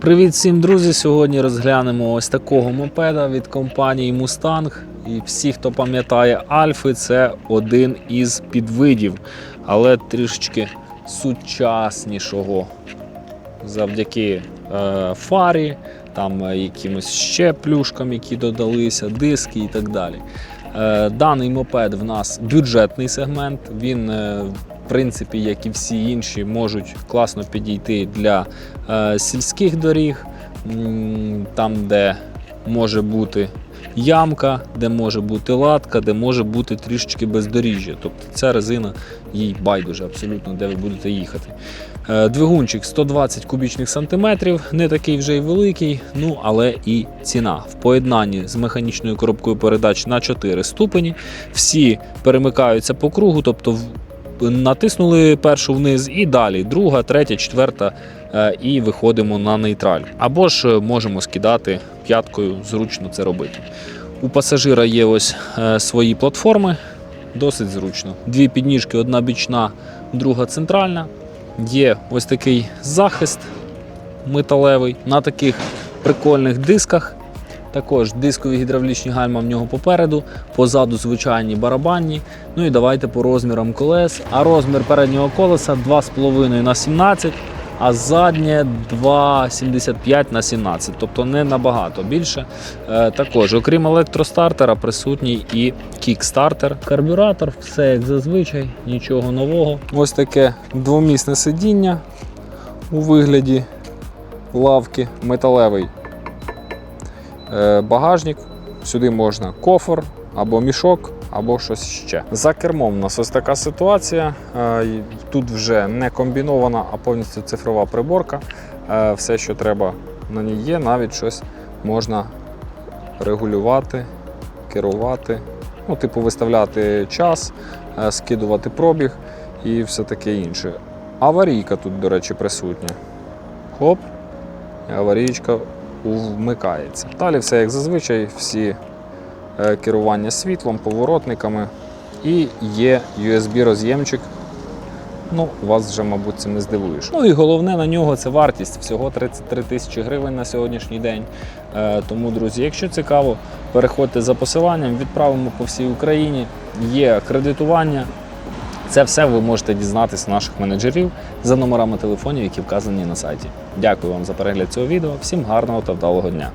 Привіт всім, друзі! Сьогодні розглянемо ось такого мопеда від компанії Mustang. І всі, хто пам'ятає Альфи, це один із підвидів, але трішечки сучаснішого. Завдяки е, фарі, там е, якимось ще плюшкам, які додалися, диски і так далі. Е, даний мопед в нас бюджетний сегмент. Він, е, принципі, як і всі інші, можуть класно підійти для е, сільських доріг, там, де може бути ямка, де може бути латка, де може бути трішечки бездоріжжя. Тобто ця резина їй байдуже абсолютно, де ви будете їхати. Е, Двигунчик 120 кубічних сантиметрів, не такий вже й великий, ну але і ціна. В поєднанні з механічною коробкою передач на 4 ступені. Всі перемикаються по кругу, тобто натиснули першу вниз і далі, друга, третя, четверта, е, і виходимо на нейтраль. Або ж е, можемо скидати п'яткою, зручно це робити. У пасажира є ось е, свої платформи, досить зручно. Дві підніжки, одна бічна, друга центральна. Є ось такий захист металевий на таких прикольних дисках. Також дискові гідравлічні гальма в нього попереду, позаду звичайні барабанні. Ну і давайте по розмірам колес. А розмір переднього колеса 2,5 на 17, а заднє 2,75 на 17, тобто не набагато більше. Е, також, окрім електростартера, присутній і кікстартер. Карбюратор, все як зазвичай, нічого нового. Ось таке двомісне сидіння у вигляді лавки металевий багажник. Сюди можна кофр або мішок, або щось ще. За кермом у нас ось така ситуація. Е, Тут вже не комбінована, а повністю цифрова приборка. Е, Все, що треба на ній є, навіть щось можна регулювати, керувати, ну, типу виставляти час, е, скидувати пробіг і все таке інше. Аварійка тут, до речі, присутня. Хоп, аварійка вмикається. Далі все як зазвичай, всі е, керування світлом, поворотниками і є USB-роз'ємчик. Ну, вас вже, мабуть, цим не здивуєш. Ну і головне на нього це вартість всього 33 тисячі гривень на сьогоднішній день. Е, Тому, друзі, якщо цікаво, переходьте за посиланням, відправимо по всій Україні. Є кредитування. Це все ви можете дізнатися наших менеджерів за номерами телефонів, які вказані на сайті. Дякую вам за перегляд цього відео. Всім гарного та вдалого дня!